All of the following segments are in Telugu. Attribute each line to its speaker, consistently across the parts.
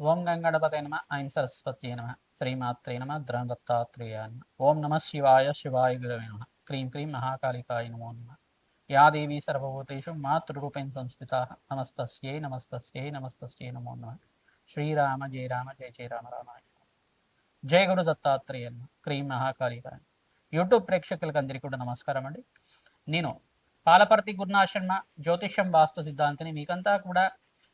Speaker 1: ఓం గంగణపతే నమ. ఐం సరస్వతి నమ. శ్రీమాత్రే నమ. ద్రదత్తాత్రేయ నమ. ఓం నమ శివాయ శివాయ గురవే నమ. క్రీం క్రీం మహాకాళికాయ నమో నమ. యా దేవీ సర్వభూతేషు మాతృరూపేణ సంస్థిత. నమస్తస్యై నమస్తస్యై నమస్తస్యై నమో నమ. శ్రీరామ జయ రామ జయ జయ రామ రామాయ జయ గురు దత్తాత్రేయ నమ. క్రీం మహాకాళికాయ యూట్యూబ్ ప్రేక్షకులకు అందరికీ కూడా నమస్కారం అండి. నేను పాలపర్తి గురునాశర్మ జ్యోతిష్యం వాస్తు సిద్ధాంతిని మీకంతా కూడా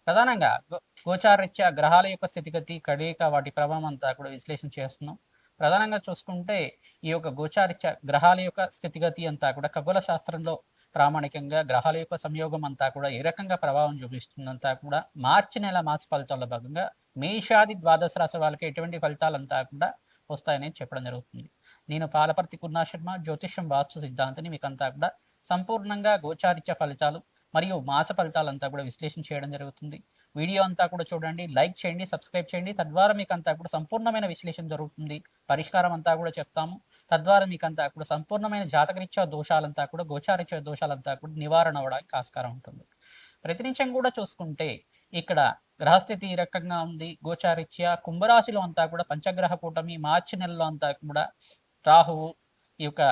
Speaker 1: ప్రధానంగా గో- గోచారరీత్యా గ్రహాల యొక్క స్థితిగతి కడియక వాటి ప్రభావం అంతా కూడా విశ్లేషణ చేస్తున్నాం. ప్రధానంగా చూసుకుంటే ఈ యొక్క గోచారిత్య గ్రహాల యొక్క స్థితిగతి అంతా కూడా ఖగోళ శాస్త్రంలో ప్రామాణికంగా గ్రహాల యొక్క సంయోగం అంతా కూడా ఏ రకంగా ప్రభావం చూపిస్తుందంతా కూడా మార్చి నెల మాస ఫలితాల్లో భాగంగా మేషాది ద్వాదశ రాశి వాళ్ళకి ఎటువంటి ఫలితాలంతా కూడా వస్తాయని చెప్పడం జరుగుతుంది. నేను పాలపర్తి కున్నా శర్మ జ్యోతిష్యం వాస్తు సిద్ధాంతిని మీకంతా కూడా సంపూర్ణంగా గోచారిత్య ఫలితాలు మరియు మాస ఫలితాలంతా కూడా విశ్లేషణ చేయడం జరుగుతుంది. వీడియో అంతా కూడా చూడండి లైక్ చేయండి సబ్స్క్రైబ్ చేయండి. తద్వారా మీకు అంతా కూడా సంపూర్ణమైన విశ్లేషణ జరుగుతుంది. పరిష్కారం అంతా కూడా చెప్తాము. తద్వారా మీకు అంతా కూడా సంపూర్ణమైన జాతకరీత్యా దోషాలంతా కూడా గోచారీత్యా దోషాలంతా కూడా నివారణ అవడానికి ఆస్కారం ఉంటుంది. ప్రతినిత్యం కూడా చూసుకుంటే ఇక్కడ గ్రహస్థితి ఈ రకంగా ఉంది. గోచారిత్య కుంభరాశిలో అంతా కూడా పంచగ్రహ కూటమి మార్చి నెలలో అంతా కూడా రాహువు ఈ యొక్క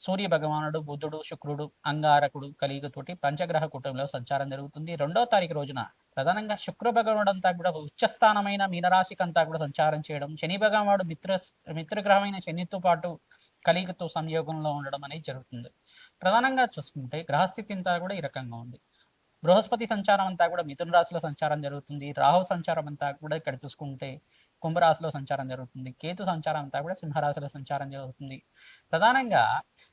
Speaker 1: సూర్య భగవానుడు బుద్ధుడు శుక్రుడు అంగారకుడు కలియుగతోటి పంచగ్రహ కూటమిలో సంచారం జరుగుతుంది. రెండో తారీఖు రోజున ప్రధానంగా శుక్ర భగవానుడు అంతా కూడా ఉచ్చస్థానమైన మీనరాశికి అంతా కూడా సంచారం చేయడం శని భగవానుడు మిత్ర మిత్రగ్రహమైన శనితో పాటు కలియుగతో సంయోగంలో ఉండడం అనేది జరుగుతుంది. ప్రధానంగా చూసుకుంటే గ్రహస్థితి అంతా కూడా ఈ రకంగా ఉంది. బృహస్పతి సంచారం అంతా కూడా మిథున రాశిలో సంచారం జరుగుతుంది. రాహు సంచారం అంతా కూడా ఇక్కడ చూసుకుంటే కుంభరాశిలో సంచారం జరుగుతుంది. కేతు సంచారం అంతా కూడా సింహరాశిలో సంచారం జరుగుతుంది. ప్రధానంగా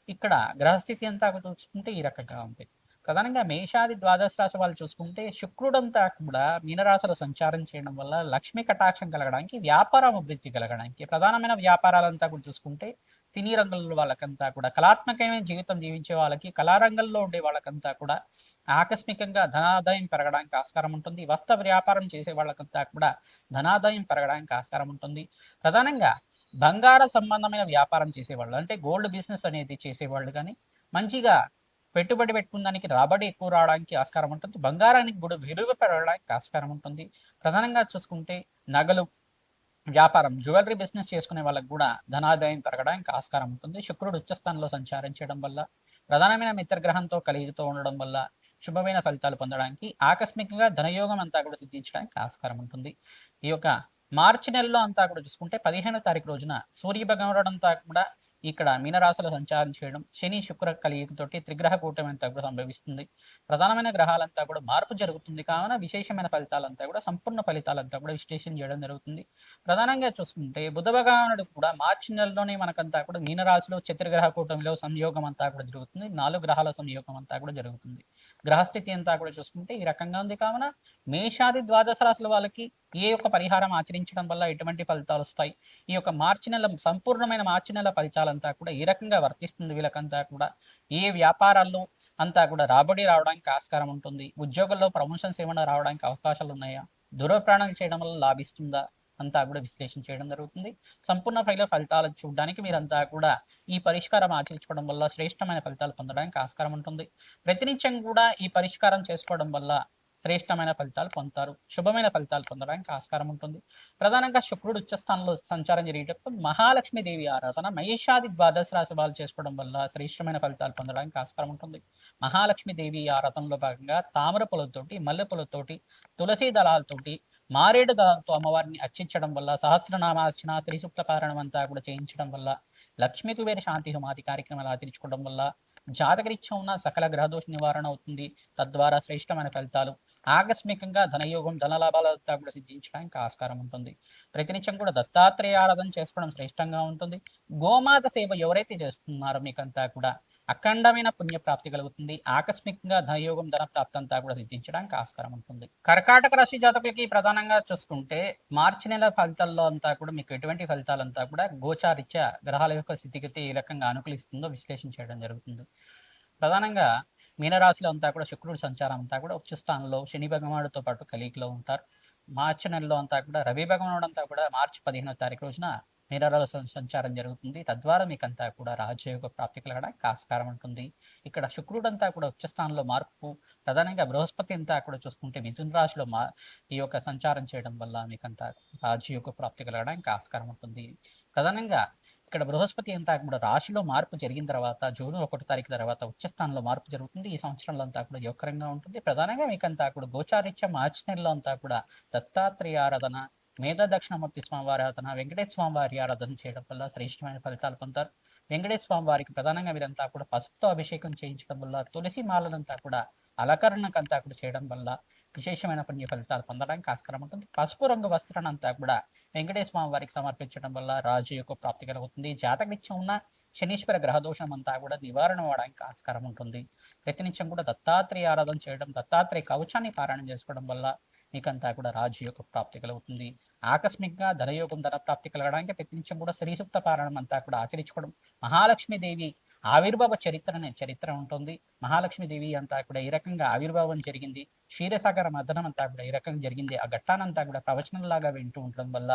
Speaker 1: ఇక్కడ గ్రహస్థితి అంతా కూడా చూసుకుంటే ఈ రకంగా ఉంది. ప్రధానంగా మేషాది ద్వాదశ రాశి వాళ్ళు చూసుకుంటే శుక్రుడంతా కూడా మీనరాశిలో సంచారం చేయడం వల్ల లక్ష్మీ కటాక్షం కలగడానికి వ్యాపారం అభివృద్ధి కలగడానికి ప్రధానమైన వ్యాపారాలంతా కూడా చూసుకుంటే సినీ రంగంలో వాళ్ళకంతా కూడా కళాత్మకమైన జీవితం జీవించే వాళ్ళకి కళారంగంలో ఉండే వాళ్ళకంతా కూడా ఆకస్మికంగా ధనాదాయం పెరగడానికి ఆస్కారం ఉంటుంది. వస్త్ర వ్యాపారం చేసే వాళ్ళకంతా కూడా ధనాదాయం పెరగడానికి ఆస్కారం ఉంటుంది. ప్రధానంగా బంగార సంబంధమైన వ్యాపారం చేసేవాళ్ళు అంటే గోల్డ్ బిజినెస్ అనేది చేసేవాళ్ళు కానీ మంచిగా పెట్టుబడి పెట్టుకున్నానికి రాబడి ఎక్కువ రావడానికి ఆస్కారం ఉంటుంది. బంగారానికి కూడా విలువ పెరగడానికి ఆస్కారం ఉంటుంది. ప్రధానంగా చూసుకుంటే నగలు వ్యాపారం జ్యువెలరీ బిజినెస్ చేసుకునే వాళ్ళకి కూడా ధనాదాయం పెరగడానికి ఆస్కారం ఉంటుంది. శుక్రుడు ఉచ్చస్థానంలో సంచారం చేయడం వల్ల ప్రధానమైన మిత్రగ్రహంతో కలిగితో ఉండడం వల్ల శుభమైన ఫలితాలు పొందడానికి ఆకస్మికంగా ధనయోగం అంతా కూడా సిద్ధించడానికి ఆస్కారం ఉంటుంది. ఈ యొక్క మార్చి నెలలో అంతా కూడా చూసుకుంటే పదిహేనో తారీఖు రోజున సూర్య భగవానుడు అంతా కూడా ఇక్కడ మీనరాశులు సంచారం చేయడం శని శుక్ర కలియుగతోటి త్రిగ్రహ కూటమి అంతా కూడా సంభవిస్తుంది. ప్రధానమైన గ్రహాలంతా కూడా మార్పు జరుగుతుంది. కావున విశేషమైన ఫలితాలంతా కూడా సంపూర్ణ ఫలితాలంతా కూడా విశ్లేషణ చేయడం జరుగుతుంది. ప్రధానంగా చూసుకుంటే బుధ భగవానుడు కూడా మార్చి నెలలోనే మనకంతా కూడా మీనరాశిలో చతుర్గ్రహ కూటమిలో సంయోగం అంతా కూడా జరుగుతుంది. నాలుగు గ్రహాల సంయోగం అంతా కూడా జరుగుతుంది. గ్రహస్థితి అంతా కూడా చూసుకుంటే ఈ రకంగా ఉంది. కావున మేషాది ద్వాదశ రాశుల వాళ్ళకి ఏ యొక్క పరిహారం ఆచరించడం వల్ల ఎటువంటి ఫలితాలు వస్తాయి? ఈ యొక్క మార్చి నెల సంపూర్ణమైన మార్చి నెల ఫలితాలంతా కూడా ఏ రకంగా వర్తిస్తుంది వీళ్ళకంతా కూడా. ఏ వ్యాపారాల్లో అంతా కూడా రాబడి రావడానికి ఆస్కారం ఉంటుంది? ఉద్యోగంలో ప్రమోషన్స్ ఏమైనా రావడానికి అవకాశాలు ఉన్నాయా? దూరప్రయాణాలు చేయడం వల్ల లాభిస్తుందా? అంతా కూడా విశ్లేషణ చేయడం జరుగుతుంది. సంపూర్ణ ఫైల ఫలితాలు చూడడానికి మీరంతా కూడా ఈ పరిష్కారం ఆచరించుకోవడం వల్ల శ్రేష్టమైన ఫలితాలు పొందడానికి ఆస్కారం ఉంటుంది. ప్రతినిత్యం కూడా ఈ పరిష్కారం చేసుకోవడం వల్ల శ్రేష్టమైన ఫలితాలు పొందుతారు. శుభమైన ఫలితాలు పొందడానికి ఆస్కారం ఉంటుంది. ప్రధానంగా శుక్రుడు ఉచ్చస్థానంలో సంచారం జరిగేటప్పుడు మహాలక్ష్మి దేవి ఆరాధన మహేషాది ద్వాదశ రాశి వాళ్ళు చేసుకోవడం వల్ల శ్రేష్టమైన ఫలితాలు పొందడానికి ఆస్కారం ఉంటుంది. మహాలక్ష్మి దేవి ఆరాధనలో భాగంగా తామర పూలతోటి మల్లె పొలతోటి తులసి దళాలతోటి మారేడు దాంతో అమ్మవారిని అర్చించడం వల్ల సహస్రనామార్చన త్రిసూక్త పారాయణం అంతా కూడా చేయించడం వల్ల లక్ష్మీ కుబేర శాంతి హోమాది కార్యక్రమాలు ఆచరించుకోవడం వల్ల జాతకరీత్యం ఉన్న సకల గ్రహదోష నివారణ అవుతుంది. తద్వారా శ్రేష్టమైన ఫలితాలు ఆకస్మికంగా ధనయోగం ధనలాభాలతో కూడా సిద్ధించడానికి ఆస్కారం ఉంటుంది. ప్రతినిత్యం కూడా దత్తాత్రేయ ఆరాధన చేసుకోవడం శ్రేష్టంగా ఉంటుంది. గోమాత సేవ ఎవరైతే చేస్తున్నారో మీకంతా కూడా అఖండమైన పుణ్య ప్రాప్తి కలుగుతుంది. ఆకస్మికంగా ధనయోగం ధన ప్రాప్తి అంతా కూడా సిద్ధించడానికి ఆస్కారం ఉంటుంది. కర్కాటక రాశి జాతకులకి ప్రధానంగా చూసుకుంటే మార్చి నెల ఫలితాల్లో అంతా కూడా మీకు ఎటువంటి ఫలితాలంతా కూడా గోచారిత్య గ్రహాల యొక్క స్థితిగతి ఏ రకంగా అనుకూలిస్తుందో విశ్లేషణ చేయడం జరుగుతుంది. ప్రధానంగా మీనరాశిలో అంతా కూడా శుక్రుడు సంచారం అంతా కూడా ఉచ్చ స్థానంలో శని భగవానుడితో పాటు కలిగిలో ఉంటారు. మార్చి నెలలో అంతా కూడా రవి భగవానుడు అంతా కూడా మార్చి పదిహేనో తారీఖు రోజున మీనరాశి సంచారం జరుగుతుంది. తద్వారా మీకంతా కూడా రాజయోగ ప్రాప్తి కలగడానికి ఆస్కారం ఉంటుంది. ఇక్కడ శుక్రుడంతా కూడా ఉచ్చ స్థానంలో మార్పు ప్రధానంగా బృహస్పతి అంతా కూడా చూసుకుంటే మిథున రాశిలో మా ఈ యొక్క సంచారం చేయడం వల్ల మీకంతా రాజయోగ ప్రాప్తి కలగడానికి ఆస్కారం ఉంటుంది. ప్రధానంగా ఇక్కడ బృహస్పతి అంతా కూడా రాశిలో మార్పు జరిగిన తర్వాత జూన్ ఒకటో తారీఖు తర్వాత ఉచ్చ స్థానంలో మార్పు జరుగుతుంది. ఈ సంవత్సరంలో అంతా కూడా యోగకరంగా ఉంటుంది. ప్రధానంగా మీకంతా కూడా గోచారిత్య మార్చి నెలలో అంతా కూడా దత్తాత్రేయ ఆరాధన మేధా దక్షిణమూర్తి స్వామివారి ఆరాధన వెంకటేశ్వర స్వామివారి ఆరాధన చేయడం వల్ల శ్రేష్టమైన ఫలితాలు పొందుతారు. వెంకటేశ్వర స్వామి వారికి ప్రధానంగా వీరంతా కూడా పసుపుతో అభిషేకం చేయించడం వల్ల తులసి మాలలంతా కూడా అలంకరణకంతా కూడా చేయడం వల్ల విశేషమైన పుణ్య ఫలితాలు పొందడానికి ఆస్కారం ఉంటుంది. పసుపు రంగు వస్త్రాన్ని అంతా కూడా వెంకటేశ్వర స్వామి వారికి సమర్పించడం వల్ల రాజు యొక్క ప్రాప్తి కలుగుతుంది. జాతకనిత్యం ఉన్న శనీశ్వర గ్రహదోషం అంతా కూడా నివారణ అవడానికి ఆస్కారం ఉంటుంది. ప్రతినిత్యం కూడా దత్తాత్రేయ ఆరాధన చేయడం దత్తాత్రేయ కవచాన్ని పారాయణం చేసుకోవడం వల్ల మీకంతా కూడా రాజు ప్రాప్తి కలుగుతుంది. ఆకస్మికంగా ధనయోగం ధన ప్రాప్తి కలగడానికి ప్రతినిత్యం కూడా శ్రీసూక్త పారాయణం అంతా కూడా ఆచరించుకోవడం. మహాలక్ష్మీదేవి ఆవిర్భావ చరిత్ర అనే చరిత్ర ఉంటుంది. మహాలక్ష్మీదేవి అంతా కూడా ఈ రకంగా ఆవిర్భావం జరిగింది. క్షీరసాగర మదనం అంతా కూడా ఈ రకంగా జరిగింది. ఆ ఘట్టానంతా కూడా ప్రవచనంలాగా వింటూ ఉండడం వల్ల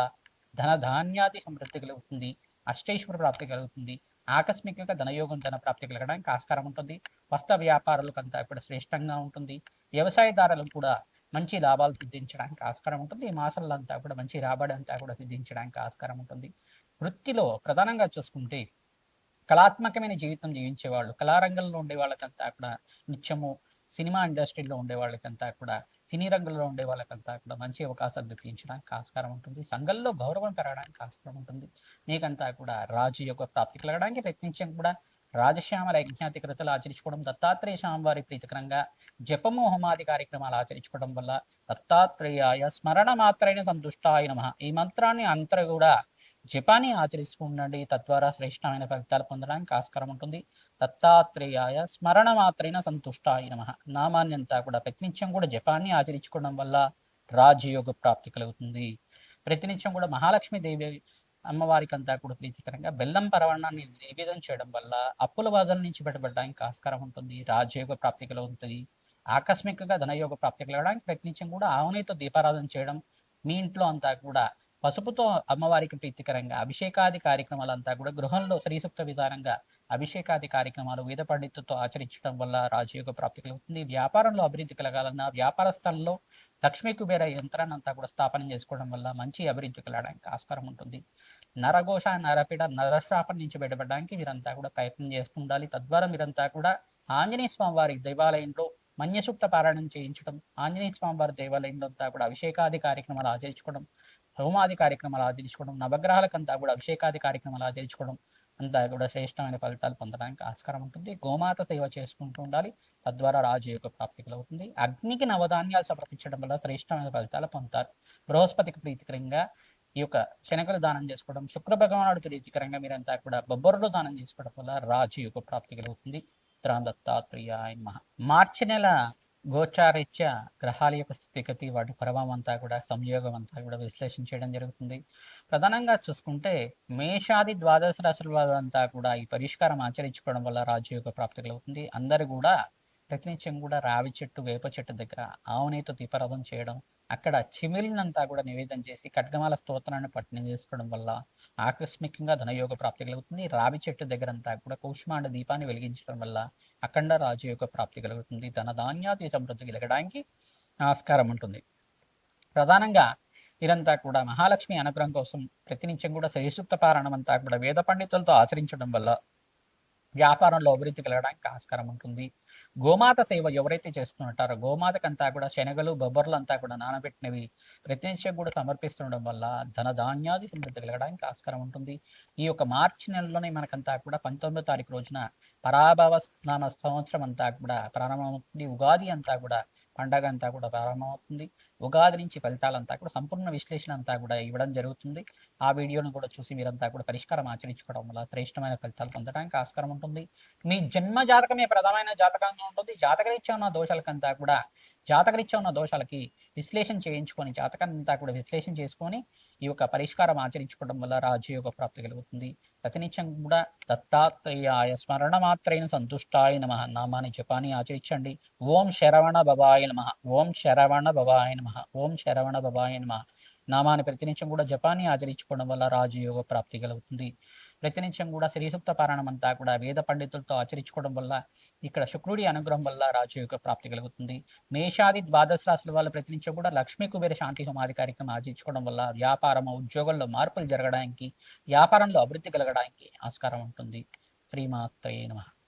Speaker 1: ధన ధాన్యాది సమృద్ధి కలుగుతుంది. అష్టేశ్వర ప్రాప్తి కలుగుతుంది. ఆకస్మికంగా ధనయోగం ధన ప్రాప్తి కలగడానికి ఆస్కారం ఉంటుంది. వస్త్ర వ్యాపారులకు అంతా కూడా శ్రేష్టంగా ఉంటుంది. వ్యవసాయదారులకు కూడా మంచి లాభాలు సిద్ధించడానికి ఆస్కారం ఉంటుంది. ఈ మాసంలో అంతా కూడా మంచి రాబడి అంతా కూడా సిద్ధించడానికి ఆస్కారం ఉంటుంది. వృత్తిలో ప్రధానంగా చూసుకుంటే కళాత్మకమైన జీవితం జీవించే వాళ్ళు కళారంగంలో ఉండే వాళ్ళకంతా కూడా నిత్యము సినిమా ఇండస్ట్రీలో ఉండే వాళ్ళకంతా కూడా సినీ రంగంలో ఉండే వాళ్ళకంతా కూడా మంచి అవకాశాలు దక్కించడానికి ఆస్కారం ఉంటుంది. సంఘంలో గౌరవం పెరగడానికి ఆస్కారం ఉంటుంది. మీకంతా కూడా రాజు యొక్క ప్రాప్తి కలగడానికి ప్రయత్నించడం కూడా రాజశ్యామల యజ్ఞాతి కృతులు ఆచరించుకోవడం దత్తాత్రేయ స్వామివారి ప్రీతికరంగా జపము హోమాది కార్యక్రమాలు ఆచరించుకోవడం వల్ల దత్తాత్రేయాయ స్మరణ మాత్రైన సంతుష్టాయ నమ. ఈ మంత్రాన్ని అంతర కూడా జపాన్ని ఆచరిస్తూ ఉండండి. తద్వారా శ్రేష్టమైన ఫలితాలు పొందడానికి ఆస్కారం ఉంటుంది. దత్తాత్రేయాయ స్మరణ మాత్రైన సంతుష్టాయ నమ. నామాన్ని అంతా కూడా ప్రతినిత్యం కూడా జపాన్ని ఆచరించుకోవడం వల్ల రాజయోగ ప్రాప్తి కలుగుతుంది. ప్రతినిత్యం కూడా మహాలక్ష్మి దేవి అమ్మవారికి అంతా కూడా ప్రీతికరంగా బెల్లం పరవణాన్ని నివేదన చేయడం వల్ల అప్పుల బాధల నుంచి బయటపడడానికి ఆస్కారం ఉంటుంది రాజయోగ ప్రాప్తి కలుగుతుంది ఆకస్మికంగా ధనయోగ ప్రాప్తి కలగడానికి ప్రయత్నించడం కూడా ఆవునితో దీపారాధన చేయడం మీ ఇంట్లో అంతా కూడా పసుపుతో అమ్మవారికి ప్రీతికరంగా అభిషేకాది కార్యక్రమాలంతా కూడా గృహంలో శ్రీసూక్త విధానంగా అభిషేకాది కార్యక్రమాలు వేద పండితులతో ఆచరించడం వల్ల రాజయోగ ప్రాప్తి కలుగుతుంది. వ్యాపారంలో అభివృద్ధి కలగాలన్న వ్యాపార స్థలంలో లక్ష్మీ కుబేర యంత్రాన్ని అంతా కూడా స్థాపన చేసుకోవడం వల్ల మంచి అభివృద్ధి కలగడానికి ఆస్కారం ఉంటుంది. నరఘోష నరపీడ నరశాపం నుంచి బయటపడడానికి మీరంతా కూడా ప్రయత్నం చేస్తూ ఉండాలి. తద్వారా మీరంతా కూడా ఆంజనేయ స్వామి వారి దేవాలయంలో మన్యసూక్త పారాయణం చేయించడం ఆంజనేయ స్వామి వారి దేవాలయంలో అంతా కూడా అభిషేకాది కార్యక్రమాలు ఆచరించుకోవడం హోమాది కార్యక్రమాలు ఆచరించుకోవడం నవగ్రహాలకంతా కూడా అభిషేకాది కార్యక్రమాలు ఆచరించుకోవడం అంతా కూడా శ్రేష్టమైన ఫలితాలు పొందడానికి ఆస్కారం ఉంటుంది. గోమాత సేవ చేసుకుంటూ ఉండాలి. తద్వారా రాజు యొక్క ప్రాప్తి కలుగుతుంది. అగ్నికి నవధాన్యాలు సమర్పించడం వల్ల శ్రేష్టమైన ఫలితాలు పొందుతారు. బృహస్పతికి ప్రీతికరంగా ఈ యొక్క శనగలు దానం చేసుకోవడం శుక్ర భగవానుడు ప్రీతికరంగా మీరంతా కూడా బొబ్బర్లు దానం చేసుకోవడం వల్ల రాజు యొక్క ప్రాప్తి కలుగుతుంది. ఉత్తరాం మహ మార్చి నెల గోచారిత్య గ్రహాల యొక్క స్థితిగతి వాటి ప్రభావం అంతా కూడా సంయోగం అంతా కూడా విశ్లేషణ చేయడం జరుగుతుంది. ప్రధానంగా చూసుకుంటే మేషాది ద్వాదశ రాశుల వాళ్ళంతా కూడా ఈ పరిష్కారం ఆచరించుకోవడం వల్ల రాజు యొక్క ప్రాప్తి కలుగుతుంది. అందరు కూడా ప్రతినిత్యం కూడా రావి చెట్టు వేప చెట్టు దగ్గర ఆవునేతో దీపారాధన చేయడం అక్కడ చిమిలినంతా కూడా నివేదన చేసి ఖడ్గమాల స్తోత్రాన్ని పట్టణం చేసుకోవడం వల్ల ఆకస్మికంగా ధనయోగ ప్రాప్తి కలుగుతుంది. రావి చెట్టు దగ్గర అంతా కూడా కూష్మాండ దీపాన్ని వెలిగించడం వల్ల అఖండ రాజయోగ ప్రాప్తి కలుగుతుంది. ధన ధాన్యాది సమృద్ధి కలగడానికి ఆస్కారం ఉంటుంది. ప్రధానంగా ఇదంతా కూడా మహాలక్ష్మి అనుగ్రహం కోసం ప్రతినిత్యం కూడా శ్రీసూక్త పారాయణం అంతా కూడా వేద పండితులతో ఆచరించడం వల్ల వ్యాపారంలో అభివృద్ధి కలగడానికి ఆస్కారం ఉంటుంది. గోమాత సేవ ఎవరైతే చేస్తుంటారో గోమాతకంతా కూడా శనగలు బొబ్బర్లు అంతా కూడా నానబెట్టినవి ప్రతినిత్యం కూడా సమర్పిస్తుండడం వల్ల ధన ధాన్యాది సమృద్ధి కలగడానికి ఆస్కారం ఉంటుంది. ఈ యొక్క మార్చి నెలలోనే మనకంతా కూడా పంతొమ్మిదో తారీఖు రోజున పరాభవ నామ సంవత్సరం అంతా కూడా ప్రారంభమవుతుంది. ఉగాది అంతా కూడా పండగ అంతా కూడా ప్రారంభమవుతుంది. ఉగాది నుంచి ఫలితాలంతా కూడా సంపూర్ణ విశ్లేషణ అంతా కూడా ఇవ్వడం జరుగుతుంది. ఆ వీడియోను కూడా చూసి మీరంతా కూడా పరిష్కారం ఆచరించుకోవడం వల్ల శ్రేష్టమైన ఫలితాలు పొందడానికి ఆస్కారం ఉంటుంది. మీ జన్మ జాతకమే ప్రధానమైన జాతకంగా ఉంటుంది? జాతకరీత్యా ఉన్న దోషాలకంతా కూడా జాతకరీత్యా ఉన్న దోషాలకి విశ్లేషణ చేయించుకొని జాతకంతా అంతా కూడా విశ్లేషణ చేసుకొని ఈ యొక్క పరిష్కారం ఆచరించుకోవడం వల్ల రాజయోగ ప్రాప్తి కలుగుతుంది. ప్రతినిత్యం కూడా దత్తాత్రేయాయ స్మరణ మాత్రైన సంతుష్టాయ నమ. నామాన్ని జపాన్ని ఆచరించండి. ఓం శరవణ బబాయ నమ. ఓం శరవణ బబాయ నమ. ఓం శరవణ బబాయ నమ. నామాన్ని ప్రతినిత్యం కూడా జపాన్ని ఆచరించుకోవడం వల్ల రాజయోగ ప్రాప్తి కలుగుతుంది. ప్రతినిత్యం కూడా శ్రీసూక్త పారాయణం అంతా కూడా వేద పండితులతో ఆచరించుకోవడం వల్ల ఇక్కడ శుక్రుడి అనుగ్రహం వల్ల రాజయోగ ప్రాప్తి కలుగుతుంది. మేషాది ద్వాదశ రాశుల వల్ల ప్రతినిత్యం కూడా లక్ష్మీ కుబేర శాంతి సమాధి కార్యక్రమం ఆచరించుకోవడం వల్ల వ్యాపారము ఉద్యోగంలో మార్పులు జరగడానికి వ్యాపారంలో అభివృద్ధి కలగడానికి ఆస్కారం ఉంటుంది. శ్రీమాత్రే నమః.